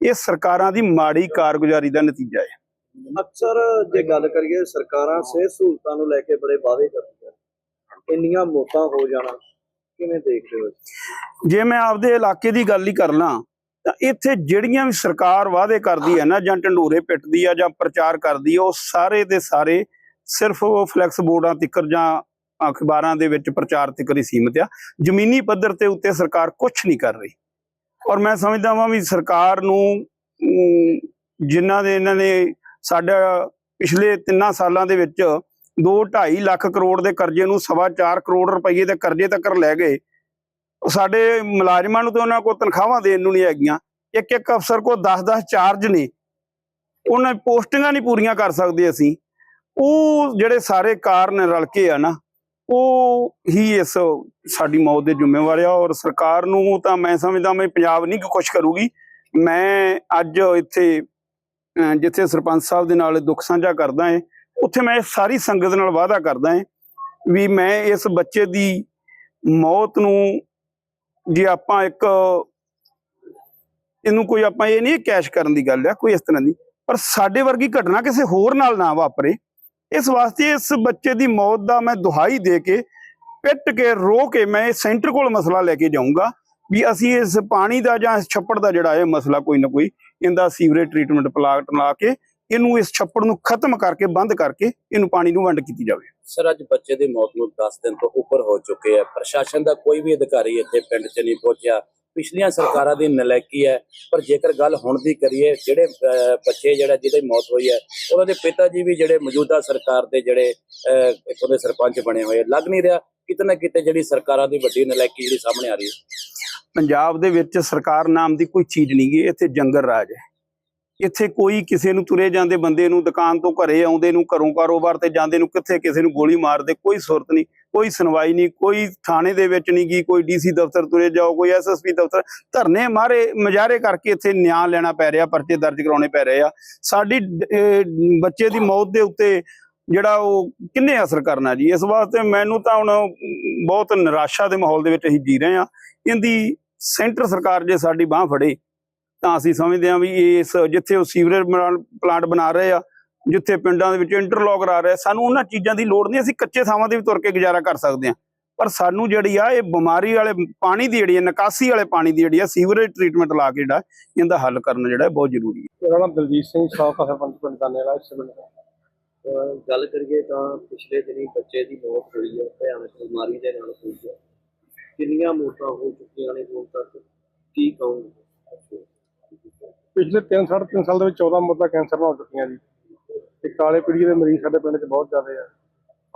Speaker 5: ਇਹ ਸਰਕਾਰਾਂ ਦੀ ਮਾੜੀ ਕਾਰਗੁਜ਼ਾਰੀ ਦਾ ਨਤੀਜਾ ਹੈ।
Speaker 4: ਅਕਸਰ ਜੇ ਗੱਲ ਕਰੀਏ ਸਰਕਾਰਾਂ ਸਿਹਤ ਸਹੂਲਤਾਂ ਨੂੰ ਲੈ ਕੇ ਬੜੇ ਵਾਅਦੇ ਕਰਦੀਆਂ ਇੰਨੀਆਂ ਮੌਤਾਂ ਹੋ ਜਾਣਾ ਕਿਵੇਂ ਦੇਖਦੇ ਹੋ
Speaker 5: ਜੇ ਮੈਂ ਆਪਦੇ ਇਲਾਕੇ ਦੀ ਗੱਲ ਹੀ ਕਰ ਲਾਂ ਤਾਂ ਇੱਥੇ ਜਿਹੜੀਆਂ ਵੀ ਸਰਕਾਰ ਵਾਅਦੇ ਕਰਦੀ ਹੈ ਨਾ ਜਾਂ ਢੰਡੋਰੇ ਪਿੱਟਦੀ ਆ ਜਾਂ ਪ੍ਰਚਾਰ ਕਰਦੀ ਆ ਉਹ ਸਾਰੇ ਦੇ ਸਾਰੇ ਸਿਰਫ ਉਹ ਫਲੈਕਸ ਬੋਰਡਾਂ ਤਿੱਕਰ ਜਾਂ ਅਖਬਾਰਾਂ ਦੇ ਵਿੱਚ ਪ੍ਰਚਾਰ ਤਿੱਕਰ ਹੀ ਸੀਮਿਤ ਆ। ਜ਼ਮੀਨੀ ਪੱਧਰ ਤੇ ਉੱਤੇ ਸਰਕਾਰ ਕੁਝ ਨਹੀਂ ਕਰ ਰਹੀ। ਔਰ ਮੈਂ ਸਮਝਦਾ ਵਾਂ ਵੀ ਸਰਕਾਰ ਨੂੰ ਅਮ, ਜਿਨ੍ਹਾਂ ਦੇ ਇਹਨਾਂ ਨੇ ਸਾਡਾ ਪਿਛਲੇ ਤਿੰਨਾਂ ਸਾਲਾਂ ਦੇ ਵਿੱਚ 2.5 ਲੱਖ ਕਰੋੜ ਦੇ ਕਰਜ਼ੇ ਨੂੰ ਸਵਾ ਚਾਰ ਕਰੋੜ ਰੁਪਏ ਦੇ ਕਰਜ਼ੇ ਤੱਕ ਲੈ ਗਏ। ਉਹ ਸਾਡੇ ਮੁਲਾਜ਼ਮਾਂ ਨੂੰ ਤੇ ਉਹਨਾਂ ਕੋਲ ਤਨਖਾਹਾਂ ਦੇਣ ਨੂੰ ਨਹੀਂ ਹੈਗੀਆਂ। ਇੱਕ ਇੱਕ ਅਫਸਰ ਕੋਲ 10-10 ਚਾਰਜ ਨੇ। ਉਹਨਾਂ ਪੋਸਟਿੰਗਾਂ ਨਹੀਂ ਪੂਰੀਆਂ ਕਰ ਸਕਦੇ ਅਸੀਂ। ਉਹ ਜਿਹੜੇ ਸਾਰੇ ਕਾਰਨ ਰਲ ਕੇ ਆ ਨਾ ਉਹ ਹੀ ਇਸ ਸਾਡੀ ਮੌਤ ਦੇ ਜ਼ਿੰਮੇਵਾਰ ਆ ਔਰ ਸਰਕਾਰ ਨੂੰ ਤਾਂ ਮੈਂ ਸਮਝਦਾ ਮੈਂ ਪੰਜਾਬ ਨਹੀਂ ਕੁਛ ਕਰੂਗੀ। ਮੈਂ ਅੱਜ ਇੱਥੇ ਅਹ, ਜਿੱਥੇ ਸਰਪੰਚ ਸਾਹਿਬ ਦੇ ਨਾਲ ਦੁੱਖ ਸਾਂਝਾ ਕਰਦਾ ਹਾਂ ਉੱਥੇ ਮੈਂ ਸਾਰੀ ਸੰਗਤ ਨਾਲ ਵਾਅਦਾ ਕਰਦਾ ਹਾਂ ਵੀ ਮੈਂ ਇਸ ਬੱਚੇ ਦੀ ਮੌਤ ਨੂੰ ਜੇ ਆਪਾਂ ਇੱਕ ਇਹਨੂੰ ਕੋਈ ਆਪਾਂ ਇਹ ਨਹੀਂ ਕੈਸ਼ ਕਰਨ ਦੀ ਗੱਲ ਆ ਕੋਈ ਇਸ ਤਰ੍ਹਾਂ ਦੀ ਪਰ ਸਾਡੇ ਵਰਗੀ ਘਟਨਾ ਕਿਸੇ ਹੋਰ ਨਾਲ ਨਾ ਵਾਪਰੇ। ਇਸ ਵਾਸਤੇ ਇਸ ਬੱਚੇ ਦੀ ਮੌਤ ਦਾ ਮੈਂ ਦੁਹਾਈ ਦੇ ਕੇ, ਪਿੱਟ ਕੇ, ਰੋ ਕੇ ਮੈਂ ਸੈਂਟਰ ਕੋਲ ਮਸਲਾ ਲੈ ਕੇ ਜਾਊਂਗਾ ਵੀ ਅਸੀਂ ਇਸ ਪਾਣੀ ਦਾ ਜਾਂ ਇਸ ਛੱਪੜ ਦਾ ਜਿਹੜਾ ਇਹ ਮਸਲਾ ਕੋਈ ਨਾ ਕੋਈ ਇਹਦਾ ਸੀਵਰੇਜ ਟ੍ਰੀਟਮੈਂਟ ਪਲਾਂਟ ਲਾ ਕੇ ਇਹਨੂੰ ਇਸ ਛੱਪੜ ਨੂੰ ਖਤਮ ਕਰਕੇ, ਬੰਦ ਕਰਕੇ ਇਹਨੂੰ ਪਾਣੀ ਨੂੰ ਵੰਡ ਕੀਤੀ ਜਾਵੇ।
Speaker 3: ਸਰ, ਅੱਜ ਬੱਚੇ ਦੀ ਮੌਤ ਨੂੰ 10 ਦਿਨ ਤੋਂ ਉੱਪਰ ਹੋ ਚੁੱਕੇ ਆ। ਪ੍ਰਸ਼ਾਸਨ ਦਾ ਕੋਈ ਵੀ ਅਧਿਕਾਰੀ ਇੱਥੇ ਪਿੰਡ 'ਚ ਨਹੀਂ ਪਹੁੰਚਿਆ। ਪਿਛਲੀਆਂ ਸਰਕਾਰਾਂ ਦੀ ਨਲਾਇਕੀ ਹੈ ਪਰ ਜੇਕਰ ਗੱਲ ਹੁਣ ਦੀ ਕਰੀਏ ਜਿਹੜੇ ਬੱਚੇ ਜਿਹੜਾ ਜਿਹਦੇ ਮੌਤ ਹੋਈ ਹੈ ਉਹਨਾਂ ਦੇ ਪਿਤਾ ਜੀ ਵੀ ਜਿਹੜੇ ਮੌਜੂਦਾ ਸਰਕਾਰ ਦੇ ਜਿਹੜੇ ਅਹ, ਇੱਥੋਂ ਦੇ ਸਰਪੰਚ ਬਣੇ ਹੋਏ ਲੱਗ ਨਹੀਂ ਰਿਹਾ ਕਿਤੇ ਨਾ ਕਿਤੇ ਜਿਹੜੀ ਸਰਕਾਰਾਂ ਦੀ ਵੱਡੀ ਨਲਾਇਕੀ ਜਿਹੜੀ ਸਾਹਮਣੇ ਆ ਰਹੀ ਹੈ।
Speaker 5: ਪੰਜਾਬ ਦੇ ਵਿੱਚ ਸਰਕਾਰ ਨਾਮ ਦੀ ਕੋਈ ਚੀਜ਼ ਨਹੀਂ ਗਈ ਇੱਥੇ ਜੰਗਲ ਰਾਜ ਹੈ। ਇੱਥੇ ਕੋਈ ਕਿਸੇ ਨੂੰ ਤੁਰੇ ਜਾਂਦੇ ਬੰਦੇ ਨੂੰ, ਦੁਕਾਨ ਤੋਂ ਘਰੇ ਆਉਂਦੇ ਨੂੰ, ਘਰੋਂ ਕਾਰੋਬਾਰ ਤੇ ਜਾਂਦੇ ਨੂੰ, ਕਿੱਥੇ ਕਿਸੇ ਨੂੰ ਗੋਲੀ ਮਾਰਦੇ, ਕੋਈ ਸੁਰਤ ਨਹੀਂ, ਕੋਈ ਸੁਣਵਾਈ ਨਹੀਂ, ਕੋਈ ਥਾਣੇ ਦੇ ਵਿੱਚ ਨਹੀਂ ਗਈ, ਕੋਈ ਡੀਸੀ ਦਫ਼ਤਰ ਤੁਰੇ ਜਾਓ, ਕੋਈ ਐਸਐਸਪੀ ਦਫ਼ਤਰ, ਧਰਨੇ ਮਾਰੇ ਮਜਾਰੇ ਕਰਕੇ ਇੱਥੇ ਨਿਆਂ ਲੈਣਾ ਪੈ ਰਿਹਾ, ਪਰਚੇ ਦਰਜ ਕਰਾਉਣੇ ਪੈ ਰਹੇ ਆ। ਸਾਡੀ ਬੱਚੇ ਦੀ ਮੌਤ ਦੇ ਉੱਤੇ ਜਿਹੜਾ ਉਹ ਕਿੰਨੇ ਅਸਰ ਕਰਨਾ ਜੀ? ਇਸ ਵਾਸਤੇ ਮੈਨੂੰ ਤਾਂ ਹੁਣ ਬਹੁਤ ਨਿਰਾਸ਼ਾ ਦੇ ਮਾਹੌਲ ਦੇ ਵਿੱਚ ਅਸੀਂ ਜੀ ਰਹੇ ਆ ਇਹਦੀ ਸੈਂਟਰ ਸਰਕਾਰ ਜੇ ਸਾਡੀ ਬਾਹ ਫੜੇ ਤਾਂ ਅਸੀਂ ਸਮਝਦੇ ਹਾਂ ਵੀ ਇਸ ਜਿੱਥੇ ਉਹ ਸੀਵਰੇਜ ਪਲਾਂਟ ਬਣਾ ਰਹੇ ਆ ਜਿੱਥੇ ਪਿੰਡਾਂ ਦੇ ਵਿੱਚ ਇੰਟਰਲੌਕ ਕਰਾ ਰਹੇ ਆ, ਸਾਨੂੰ ਉਹਨਾਂ ਚੀਜ਼ਾਂ ਦੀ ਲੋੜ ਨਹੀਂ ਅਸੀਂ ਕੱਚੇ ਥਾਵਾਂ ਤੇ ਵੀ ਤੁਰ ਕੇ ਗੁਜ਼ਾਰਾ ਕਰ ਸਕਦੇ ਹਾਂ। ਪਰ ਸਾਨੂੰ ਜਿਹੜੀ ਆ ਇਹ ਬਿਮਾਰੀ ਵਾਲੇ ਪਾਣੀ ਦੀ ਜਿਹੜੀ ਹੈ ਨਿਕਾਸੀ ਵਾਲੇ ਪਾਣੀ ਦੀ ਜਿਹੜੀ ਆ ਸੀਵਰੇਜ ਟ੍ਰੀਟਮੈਂਟ ਲਾ ਕੇ ਜਿਹੜਾ ਇਹਦਾ ਹੱਲ ਕਰਨਾ ਜਿਹੜਾ ਬਹੁਤ ਜ਼ਰੂਰੀ ਹੈ।
Speaker 6: ਮੇਰਾ ਨਾਮ ਦਲਜੀਤ ਸਿੰਘ ਸਾਬਕਾ ਸਰਪੰਚ ਪਿੰਡ ਦਾਨੇ ਵਾਲਾ ਇਸ ਪਿੰਡ ਦਾ।
Speaker 4: ਗੱਲ ਕਰੀਏ ਤਾਂ ਪਿਛਲੇ ਦਿਨੀ ਬੱਚੇ ਦੀ ਮੌਤ ਹੋਈ ਹੈ ਭਿਆਨਕ ਬਿਮਾਰੀ ਦੇ ਨਾਲ ਹੋਈ ਹੈ। ਕਿੰਨੀਆਂ ਮੌਤਾਂ ਹੋ ਚੁੱਕੀਆਂ ਨੇ ਹੁਣ ਤੱਕ? ਕੀ ਕਹੋਗੇ?
Speaker 6: ਪਿਛਲੇ 3 ਸਾਢੇ ਤਿੰਨ ਸਾਲ ਦੇ ਵਿੱਚ 14 ਮੌਤਾਂ ਕੈਂਸਰ ਨਾਲ ਹੋ ਚੁੱਕੀਆਂ ਜੀ। ਤੇ ਕਾਲੇ ਪੀੜੀ ਦੇ ਮਰੀਜ਼ ਸਾਡੇ ਪਿੰਡ 'ਚ ਬਹੁਤ ਜ਼ਿਆਦਾ ਆ।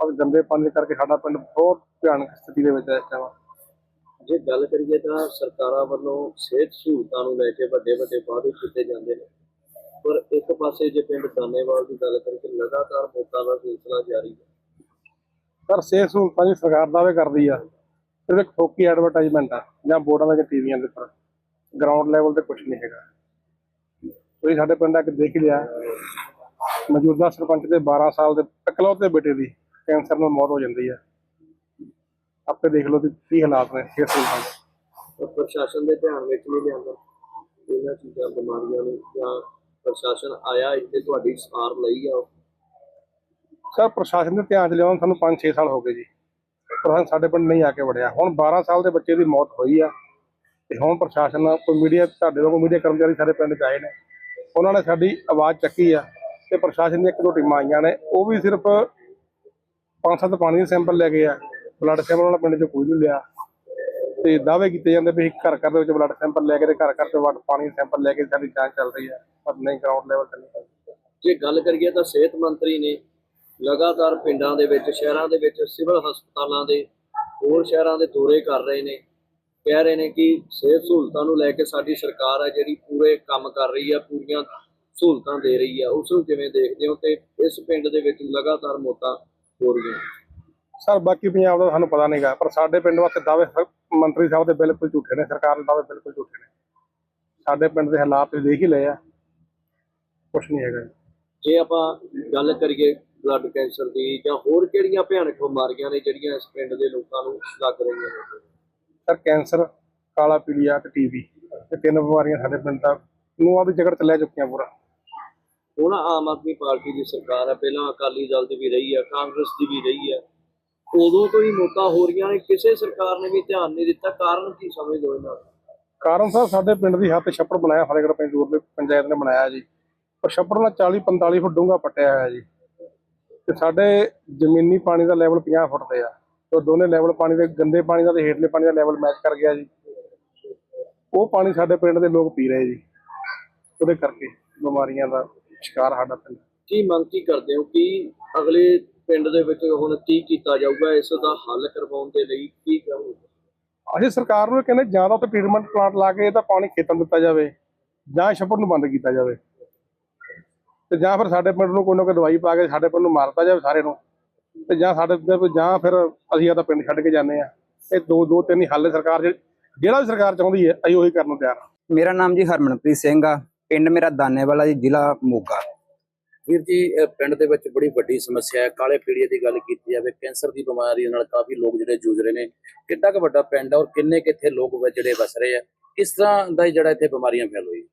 Speaker 6: ਔਰ ਗੰਦੇ ਪਾਣੀ ਕਰਕੇ ਸਾਡਾ ਪਿੰਡ ਬਹੁਤ ਭਿਆਨਕ ਸਥਿਤੀ ਦੇ ਵਿੱਚ ਹੈ ਇਸ ਟਾਈਮ
Speaker 4: ਜੇ ਗੱਲ ਕਰੀਏ ਤਾਂ ਸਰਕਾਰਾਂ ਵੱਲੋਂ ਸਿਹਤ ਸਹੂਲਤਾਂ ਨੂੰ ਲੈ ਕੇ ਵੱਡੇ ਵੱਡੇ ਵਾਅਦੇ ਕੀਤੇ ਜਾਂਦੇ ਨੇ। ਪਰ ਇੱਕ ਪਾਸੇ ਜੇ ਪਿੰਡ ਦਾਨੇਵਾਲ ਦੀ ਗੱਲ ਕਰੀਏ ਲਗਾਤਾਰ ਮੌਤਾਂ ਦਾ ਸਿਲਸਿਲਾ ਜਾਰੀ ਹੈ।
Speaker 6: ਪਰ ਸਿਹਤ ਸਹੂਲਤਾਂ ਦੀ ਸਰਕਾਰ ਦਾਅਵੇ ਕਰਦੀ ਆ ਸਿਰਫ ਇੱਕ ਫੋਕੀ ਐਡਵਰਟਾਈਜ਼ਮੈਂਟ ਆ ਜਾਂ ਬੋਰਡਾਂ ਦੇ ਟੀਵੀਆਂ ਦੇ ਉੱਪਰ। ਗਰਾਊਂਡ ਲੈਵਲ ਤੇ ਕੁਝ ਨਹੀਂ ਹੈਗਾ। ਤੁਸੀਂ ਸਾਡੇ ਪਿੰਡ ਆ ਕੇ ਦੇਖ ਲਿਆ। ਮੌਜੂਦਾ ਸਰਪੰਚ ਦੇ 12 ਸਾਲ ਦੇ ਇਕਲੌਤੇ ਬੇਟੇ ਦੀ ਕੈਂਸਰ ਨਾਲ ਮੌਤ ਹੋ ਜਾਂਦੀ ਹੈ ਆਪੇ ਦੇਖ ਲਓ ਕਿ ਕੀ ਹਾਲਾਤ ਨੇ ਸਿਹਤ ਸਹੂਲਤਾਂ ਦੇ
Speaker 4: ਪਰ ਪ੍ਰਸ਼ਾਸਨ ਦੇ ਧਿਆਨ ਵਿੱਚ ਨਹੀਂ ਲਿਆਂਦਾ। ਇਹਨਾਂ ਚੀਜ਼ਾਂ ਬਿਮਾਰੀਆਂ ਨੂੰ ਜਾਂ ਪ੍ਰਸ਼ਾਸਨ ਆਇਆ ਇੱਥੇ ਤੁਹਾਡੀ ਸਾਰ ਲਈ ਆ
Speaker 6: ਸਰ ਪ੍ਰਸ਼ਾਸਨ ਦੇ ਧਿਆਨ ਚ ਲਿਆਉਣ ਸਾਨੂੰ 5-6 ਸਾਲ ਹੋ ਗਏ ਜੀ। ਪ੍ਰਸ਼ਾਸਨ ਸਾਡੇ ਪਿੰਡ ਨਹੀਂ ਆ ਕੇ ਵੜਿਆ। ਹੁਣ 12 ਸਾਲ ਦੇ ਬੱਚੇ ਦੀ ਮੌਤ ਹੋਈ ਆ। ਤੇ ਹੁਣ ਪ੍ਰਸ਼ਾਸਨ, ਕੋਈ ਮੀਡੀਆ, ਤੁਹਾਡੇ ਕੋਈ ਮੀਡੀਆ ਕਰਮਚਾਰੀ ਸਾਡੇ ਪਿੰਡ ਚ ਆਏ ਨੇ। ਉਹਨਾਂ ਨੇ ਸਾਡੀ ਆਵਾਜ਼ ਚੱਕੀ ਆ ਤੇ ਪ੍ਰਸ਼ਾਸਨ ਦੀਆਂ ਇੱਕ ਦੋ ਟੀਮਾਂ ਆਈਆਂ ਨੇ। ਉਹ ਵੀ ਸਿਰਫ ਪੰਜ ਸੱਤ ਪਾਣੀ ਦੇ ਸੈਂਪਲ ਲੈ ਗਏ ਆ। ਬਲੱਡ ਸੈਂਪਲ ਉਹਨਾਂ ਪਿੰਡ 'ਚ ਕੋਈ ਨਹੀਂ ਲਿਆ। ਤੇ ਦਾਅਵੇ ਕੀਤੇ ਜਾਂਦੇ ਵੀ ਘਰ ਘਰ ਦੇ ਵਿੱਚ ਬਲੱਡ ਸੈਂਪਲ ਲੈ ਕੇ ਤੇ ਘਰ ਘਰ ਤੋਂ ਵੱਡ ਪਾਣੀ ਸੈਂਪਲ ਲੈ ਕੇ ਸਾਡੀ ਜਾਂਚ ਚੱਲ ਰਹੀ ਹੈ ਪਰ ਨਹੀਂ ਗਰਾਊਂਡ ਲੈਵਲ ਤੇ ਨਹੀਂ
Speaker 4: ਜੇ ਗੱਲ ਕਰੀਏ ਤਾਂ ਸਿਹਤ ਮੰਤਰੀ ਨੇ ਲਗਾਤਾਰ ਪਿੰਡਾਂ ਦੇ ਵਿੱਚ, ਸ਼ਹਿਰਾਂ ਦੇ ਵਿੱਚ, ਸਿਵਲ ਹਸਪਤਾਲਾਂ ਦੇ ਹੋਰ ਸ਼ਹਿਰਾਂ ਦੇ ਦੌਰੇ ਕਰ ਰਹੇ ਨੇ। ਕਹਿ ਰਹੇ ਨੇ ਕਿ ਸਿਹਤ ਸਹੂਲਤਾਂ ਨੂੰ ਲੈ ਕੇ ਸਾਡੀ ਸਰਕਾਰ ਹੈ ਜਿਹੜੀ ਪੂਰੇ ਕੰਮ ਕਰ ਰਹੀ ਹੈ ਪੂਰੀਆਂ ਸਹੂਲਤਾਂ ਦੇ ਰਹੀ ਹੈ। ਉਸ ਨੂੰ ਕਿਵੇਂ ਦੇਖਦੇ ਹੋ ਤੇ ਇਸ ਪਿੰਡ ਦੇ ਵਿੱਚ ਲਗਾਤਾਰ ਮੌਤਾਂ ਹੋ ਰਹੀਆਂ
Speaker 6: ਸਰ ਬਾਕੀ ਪੰਜਾਬ ਦਾ ਸਾਨੂੰ ਪਤਾ ਨਹੀਂਗਾ ਪਰ ਸਾਡੇ ਪਿੰਡ ਵਾਸਤੇ ਦਾਅਵੇ ਮੰਤਰੀ ਸਾਹਿਬ ਦੇ ਬਿਲਕੁਲ ਝੂਠੇ ਨੇ ਸਰਕਾਰ ਦੇ ਦਾਅਵੇ ਬਿਲਕੁਲ ਝੂਠੇ ਨੇ। ਸਾਡੇ ਪਿੰਡ ਦੇ ਹਾਲਾਤ ਤੁਸੀਂ ਦੇਖ ਹੀ ਲਏ ਆ ਕੁਛ ਨਹੀਂ ਹੈਗਾ। ਜੇ
Speaker 4: ਆਪਾਂ ਗੱਲ ਕਰੀਏ ਬਲੱਡ ਕੈਂਸਰ ਦੀ ਜਾਂ ਹੋਰ ਕਿਹੜੀਆਂ ਭਿਆਨਕ ਬਿਮਾਰੀਆਂ ਨੇ ਜਿਹੜੀਆਂ ਇਸ ਪਿੰਡ ਦੇ ਲੋਕਾਂ ਨੂੰ ਲੱਗ ਰਹੀਆਂ ਨੇ?
Speaker 6: ਸਰ ਕੈਂਸਰ ਕਾਲਾ ਪੀਲੀਆ ਤੇ ਟੀਬੀ ਇਹ ਤਿੰਨ ਬਿਮਾਰੀਆਂ ਸਾਡੇ ਪਿੰਡ ਦਾ ਨੂੰ ਆਦੀ ਜਗੜ ਚ ਲੈ ਚੁੱਕੀਆਂ ਪੂਰਾ।
Speaker 4: ਹੁਣ ਆਮ ਆਦਮੀ ਪਾਰਟੀ ਦੀ ਸਰਕਾਰ ਹੈ ਪਹਿਲਾਂ ਅਕਾਲੀ ਦਲ ਦੀ ਵੀ ਰਹੀ ਹੈ ਕਾਂਗਰਸ ਦੀ ਵੀ ਰਹੀ ਹੈ ਉਦੋਂ ਤੋਂ ਹੀ ਮੌਤਾਂ ਹੋ ਰਹੀਆਂ ਨੇ ਕਿਸੇ ਸਰਕਾਰ ਨੇ ਵੀ ਧਿਆਨ ਨਹੀਂ ਦਿੱਤਾ ਕਾਰਨ ਕੀ ਸਮਝਦੇ ਹੋ ਇਹਨਾਂ ਦਾ?
Speaker 6: ਕਾਰਨ ਸਰ ਸਾਡੇ ਪਿੰਡ ਦੀ ਹੱਥ ਛੱਪੜ ਬਣਾਇਆ ਫਤਿਹਗੜ੍ਹ ਪੰਜੂਰ ਦੇ ਪੰਚਾਇਤ ਨੇ ਬਣਾਇਆ ਜੀ। ਉਹ ਛੱਪੜ ਨਾਲ 40 45 ਫੁੱਟ ਡੂੰਘਾ ਪੱਟਿਆ ਹੋਇਆ ਜੀ। ਤੇ ਸਾਡੇ ਜ਼ਮੀਨੀ ਪਾਣੀ ਦਾ ਲੈਵਲ 50 ਫੁੱਟ ਤੇ ਆ। ਤੇ ਦੋਨੇ ਲੈਵਲ ਪਾਣੀ ਦੇ ਗੰਦੇ ਪਾਣੀ ਦਾ ਤੇ ਹੇਠਲੇ ਪਾਣੀ ਦਾ ਲੈਵਲ ਮੈਚ ਕਰ ਗਿਆ ਜੀ। ਉਹ ਪਾਣੀ ਸਾਡੇ ਪਿੰਡ ਦੇ ਲੋਕ ਪੀ ਰਹੇ ਜੀ। ਉਹਦੇ ਕਰਕੇ ਬਿਮਾਰੀਆਂ ਦਾ ਸ਼ਿਕਾਰ ਸਾਡਾ ਪਿੰਡ।
Speaker 4: ਕੀ ਮੰਗ ਕੀ ਕਰਦੇ ਹੋ? ਕਿ ਅਗਲੇ ਪਿੰਡ ਦੇ ਵਿੱਚ ਹੁਣ ਕੀ ਕੀਤਾ ਜਾਊਗਾ? ਇਸ ਦਾ ਹੱਲ ਕਰਵਾਉਣ ਦੇ ਲਈ ਕੀ ਕਰੋਗੇ
Speaker 6: ਅਸੀਂ ਸਰਕਾਰ ਨੂੰ ਇਹ ਕਹਿੰਦੇ ਜਾਂ ਤਾਂ ਉੱਥੇ ਟ੍ਰੀਟਮੈਂਟ ਪਲਾਂਟ ਲਾ ਕੇ ਇਹਦਾ ਪਾਣੀ ਖੇਤਾਂ ਨੂੰ ਦਿੱਤਾ ਜਾਵੇ ਜਾਂ ਛੱਪੜ ਨੂੰ ਬੰਦ ਕੀਤਾ ਜਾਵੇ। ਤੇ ਜਾਂ ਫਿਰ ਸਾਡੇ ਪਿੰਡ ਨੂੰ ਕੋਈ ਨਾ ਕੋਈ ਦਵਾਈ ਪਾ ਕੇ ਸਾਡੇ ਪਿੰਡ ਨੂੰ ਮਾਰਤਾ ਜਾਵੇ ਸਾਰੇ ਨੂੰ। ਤੇ ਜਾਂ ਸਾਡੇ ਤੇ ਜਾਂ ਫਿਰ ਅਸੀਂ ਆਪਦਾ ਪਿੰਡ ਛੱਡ ਕੇ ਜਾਂਦੇ ਆ ਇਹ ਦੋ ਦੋ ਤਿੰਨ ਹੀ ਹੱਲ ਸਰਕਾਰ ਜਿਹੜੀ- ਜਿਹੜਾ ਵੀ ਸਰਕਾਰ ਚਾਹੁੰਦੀ ਹੈ ਅਸੀਂ ਉਹੀ ਕਰਨ ਨੂੰ ਤਿਆਰ ਹਾਂ।
Speaker 7: ਮੇਰਾ ਨਾਮ ਜੀ ਹਰਮਨਪ੍ਰੀਤ ਸਿੰਘ ਆ। ਪਿੰਡ ਮੇਰਾ ਦਾਨੇਵਾਲਾ ਜੀ ਜ਼ਿਲ੍ਹਾ ਮੋਗਾ।
Speaker 3: ਵੀਰ ਜੀ ਪਿੰਡ ਦੇ ਵਿੱਚ ਬੜੀ ਵੱਡੀ ਸਮੱਸਿਆ ਹੈ। ਕਾਲੇ ਪੀਲੀਏ ਦੀ ਗੱਲ ਕੀਤੀ ਜਾਵੇ ਕੈਂਸਰ ਦੀ ਬਿਮਾਰੀ ਨਾਲ ਕਾਫੀ ਲੋਕ ਜਿਹੜੇ ਜੂਝ ਰਹੇ ਨੇ। ਕਿੰਨਾ ਕੁ ਵੱਡਾ ਪਿੰਡ ਹੈ ਔਰ ਕਿੰਨੇ ਕਿੱਥੇ ਲੋਕ ਵਾ ਜਿਹੜੇ ਵਸ ਰਹੇ ਆ। ਕਿਸ ਤਰ੍ਹਾਂ ਦਾ ਜਿਹੜਾ ਇੱਥੇ ਬਿਮਾਰੀਆਂ ਫੈਲ ਹੋਈ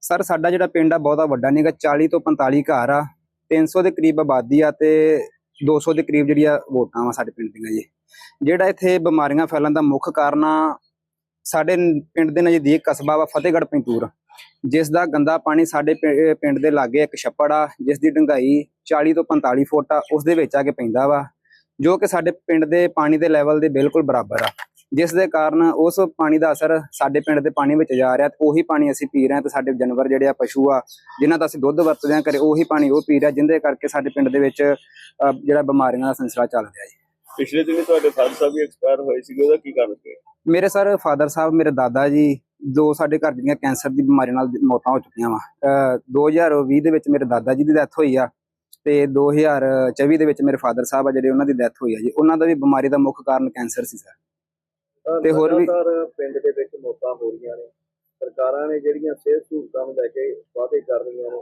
Speaker 7: ਸਰ ਸਾਡਾ ਜਿਹੜਾ ਪਿੰਡ ਆ ਬਹੁਤਾ ਵੱਡਾ ਨਹੀਂਗਾ 40 ਤੋਂ 45 ਘਰ ਆ। 300 ਦੇ ਕਰੀਬ ਆਬਾਦੀ ਆ ਤੇ 200 ਦੇ ਕਰੀਬ ਜਿਹੜੀਆਂ ਵੋਟਾਂ ਵਾ ਸਾਡੇ ਪਿੰਡ ਦੀਆਂ ਜੀ। ਜਿਹੜਾ ਇੱਥੇ ਬਿਮਾਰੀਆਂ ਫੈਲਣ ਦਾ ਮੁੱਖ ਕਾਰਨ ਆ, ਸਾਡੇ ਪਿੰਡ ਦੇ ਨਜ਼ਦੀਕ ਕਸਬਾ ਵਾ ਫਤਿਹਗੜ੍ਹ ਪੈਂਤੂਰ ਜਿਸ ਦਾ ਗੰਦਾ ਪਾਣੀ ਸਾਡੇ ਪਿੰਡ ਦੇ ਲਾਗੇ ਇੱਕ ਛੱਪੜ ਆ, ਜਿਸ ਦੀ ਡੂੰਘਾਈ 40 ਤੋਂ 45 ਫੁੱਟ ਆ, ਉਸ ਦੇ ਵਿੱਚ ਆ ਕੇ ਪੈਂਦਾ ਵਾ, ਜੋ ਕਿ ਸਾਡੇ ਪਿੰਡ ਦੇ ਪਾਣੀ ਦੇ ਲੈਵਲ ਦੇ ਬਿਲਕੁਲ ਬਰਾਬਰ ਆ। ਜਿਸ ਦੇ ਕਾਰਨ ਉਸ ਪਾਣੀ ਦਾ ਅਸਰ ਸਾਡੇ ਪਿੰਡ ਦੇ ਪਾਣੀ ਵਿੱਚ ਜਾ ਰਿਹਾ ਤੇ ਉਹੀ ਪਾਣੀ ਅਸੀਂ ਪੀ ਰਹੇ ਹਾਂ ਤੇ ਸਾਡੇ ਜਾਨਵਰ ਜਿਹੜੇ ਆ ਪਸ਼ੂ ਆ ਜਿਨ੍ਹਾਂ ਦਾ ਅਸੀਂ ਦੁੱਧ ਵਰਤਦੇ ਹਾਂ ਘਰੇ ਉਹੀ ਪਾਣੀ ਉਹ ਪੀ ਰਿਹਾ ਜਿੰਦੇ ਕਰਕੇ ਸਾਡੇ ਪਿੰਡ ਦੇ ਵਿੱਚ ਜਿਹੜਾ ਬਿਮਾਰੀਆਂ ਦਾ ਸਿਲਸਿਲਾ ਚੱਲ ਰਿਹਾ ਜੀ।
Speaker 2: ਪਿਛਲੇ ਦਿਨੀ ਤੁਹਾਡੇ ਫਾਦਰ ਸਾਹਿਬ ਵੀ ਐਕਸਪਾਇਰ ਹੋਏ ਸੀਗੇ ਉਹਦਾ ਕੀ ਕਾਰਨ ਸੀ?
Speaker 7: ਮੇਰੇ ਸਰ ਫਾਦਰ ਸਾਹਿਬ ਮੇਰੇ ਦਾਦਾ ਜੀ ਦੋ ਸਾਡੇ ਘਰ ਦੀਆਂ ਕੈਂਸਰ ਦੀ ਬਿਮਾਰੀ ਨਾਲ ਮੌਤਾਂ ਹੋ ਚੁੱਕੀਆਂ ਵਾ। 2020 ਦੇ ਵਿੱਚ ਮੇਰੇ ਦਾਦਾ ਜੀ ਦੀ ਡੈਥ ਹੋਈ ਆ ਤੇ 2024 ਦੇ ਵਿੱਚ ਮੇਰੇ ਫਾਦਰ ਸਾਹਿਬ ਆ ਜਿਹੜੇ ਉਹਨਾਂ ਦੀ ਡੈਥ ਹੋਈ ਆ ਜੀ ਉਹਨਾਂ ਦਾ ਵੀ ਬਿਮਾਰੀ ਦਾ ਮੁੱਖ ਕਾਰਨ ਕੈਂਸਰ ਸੀ ਸਰ। ਤੇ ਹੋਰ ਵੀ-
Speaker 4: ਪਿੰਡ ਦੇ ਵਿੱਚ ਮੌਤਾਂ ਹੋ ਰਹੀਆਂ ਨੇ। ਸਰਕਾਰਾਂ ਨੇ ਜਿਹੜੀਆਂ ਸਿਹਤ ਸਹੂਲਤਾਂ ਨੂੰ ਲੈ ਕੇ ਵਾਅਦੇ ਕਰ ਰਹੀਆਂ ਨੇ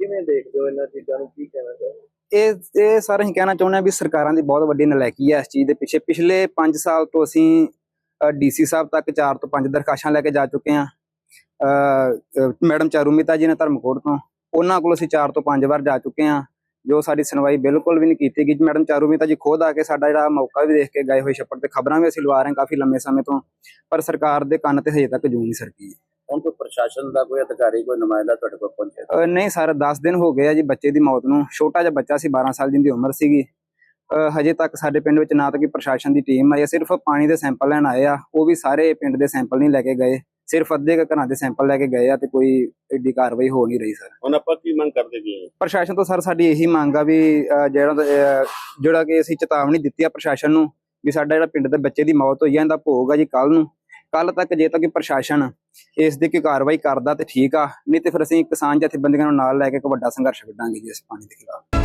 Speaker 4: ਕਿਵੇਂ ਦੇਖਦੇ ਹੋ ਇਹਨਾਂ ਚੀਜ਼ਾਂ ਨੂੰ? ਕੀ ਕਹਿਣਾ ਚਾਹੁੰਦੇ
Speaker 7: ਇਹ ਇਹ ਸਰ ਅਸੀਂ ਕਹਿਣਾ ਚਾਹੁੰਦੇ ਹਾਂ ਵੀ ਸਰਕਾਰਾਂ ਦੀ ਬਹੁਤ ਵੱਡੀ ਨਲਾਇਕੀ ਹੈ ਇਸ ਚੀਜ਼ ਦੇ ਪਿੱਛੇ। ਪਿਛਲੇ 5 ਸਾਲ ਤੋਂ ਅਸੀਂ ਡੀਸੀ ਸਾਹਿਬ ਤੱਕ 4 ਤੋਂ 5 ਦਰਖਾਸ਼ਾਂ ਲੈ ਕੇ ਜਾ ਚੁੱਕੇ ਅਹ, ਮੈਡਮ ਚਾਰੂਮਿਤਾ ਜੀ ਨੇ ਧਰਮਕੋਟ ਤੋਂ ਉਹਨਾਂ ਕੋਲ ਅਸੀਂ 4 ਤੋਂ 5 ਵਾਰ ਜਾ ਚੁੱਕੇ ਹਾਂ। ਜੋ ਸਾਡੀ ਸੁਣਵਾਈ ਬਿਲਕੁਲ ਵੀ ਨਹੀਂ ਕੀਤੀ ਗਈ। ਮੈਡਮ ਚਾਰੂਮਿਤਾ ਜੀ ਖੁਦ ਆ ਕੇ ਸਾਡਾ ਜਿਹੜਾ ਮੌਕਾ ਵੀ ਦੇਖ ਕੇ ਗਏ ਹੋਏ ਛੱਪੜ ਤੇ ਖਬਰਾਂ ਵੀ ਅਸੀਂ ਲਵਾ ਰਹੇ ਹਾਂ ਕਾਫੀ ਲੰਮੇ ਸਮੇਂ ਤੋਂ ਪਰ ਸਰਕਾਰ ਦੇ ਕੰਨ ਤੇ ਹਜੇ ਤੱਕ ਜੂ ਨਹੀਂ ਸਰਕੀ।
Speaker 3: ਹੁਣ ਕੋਈ ਪ੍ਰਸ਼ਾਸਨ ਦਾ ਕੋਈ ਅਧਿਕਾਰੀ ਕੋਈ ਨੁਮਾਇੰਦਾ ਤੁਹਾਡੇ ਕੋਲ ਪਹੁੰਚਿਆ?
Speaker 7: ਨਹੀਂ ਸਰ 10 ਦਿਨ ਹੋ ਗਏ ਆ ਜੀ ਬੱਚੇ ਦੀ ਮੌਤ ਨੂੰ। ਛੋਟਾ ਜਿਹਾ ਬੱਚਾ ਸੀ 12 ਸਾਲ ਜਿੰਦੀ ਉਮਰ ਸੀਗੀ। ਹਜੇ ਤੱਕ ਸਾਡੇ ਪਿੰਡ ਵਿੱਚ ਨਾ ਤਾਂ ਕਿ ਪ੍ਰਸ਼ਾਸਨ ਦੀ ਟੀਮ ਆਈ ਸਿਰਫ ਪਾਣੀ ਦੇ ਸੈਂਪਲ ਲੈਣ ਆਏ ਆ। ਉਹ ਵੀ ਸਾਰੇ ਪਿੰਡ ਦੇ ਸੈਂਪਲ ਨਹੀਂ ਲੈ ਕੇ ਗਏ। ਸਿਰਫ ਅੱਧੇ ਕੁ ਘਰਾਂ ਦੇ ਸੈਂਪਲ ਲੈ ਕੇ ਗਏ ਆ ਤੇ ਕੋਈ ਏਡੀ ਕਾਰਵਾਈ ਹੋ ਨਹੀਂ ਰਹੀ ਸਰ
Speaker 2: ਹੁਣ ਆਪਾਂ ਕੀ ਮੰਗ ਕਰਦੇ ਜੀ
Speaker 7: ਪ੍ਰਸ਼ਾਸਨ ਤੋਂ ਸਰ ਸਾਡੀ ਇਹੀ ਮੰਗ ਆ ਵੀ ਅਹ ਜਿਹੜਾ ਅਹ ਜਿਹੜਾ ਕਿ ਅਸੀਂ ਚੇਤਾਵਨੀ ਦਿੱਤੀ ਆ ਪ੍ਰਸ਼ਾਸਨ ਨੂੰ ਵੀ ਸਾਡਾ ਜਿਹੜਾ ਪਿੰਡ ਦੇ ਬੱਚੇ ਦੀ ਮੌਤ ਹੋਈ ਆ ਇਹਦਾ ਭੋਗ ਆ ਜੀ ਕੱਲ ਨੂੰ। ਕੱਲ ਤੱਕ ਜੇ ਤੱਕ ਪ੍ਰਸ਼ਾਸਨ ਇਸ ਦੀ ਕੋਈ ਕਾਰਵਾਈ ਕਰਦਾ ਤੇ ਠੀਕ ਆ ਨਹੀਂ ਤੇ ਫਿਰ ਅਸੀਂ ਕਿਸਾਨ ਜਥੇਬੰਦੀਆਂ ਨੂੰ ਨਾਲ ਲੈ ਕੇ ਇੱਕ ਵੱਡਾ ਸੰਘਰਸ਼ ਵਿੱਢਾਂਗੇ ਜੀ ਇਸ ਪਾਣੀ ਦੇ ਖਿਲਾਫ।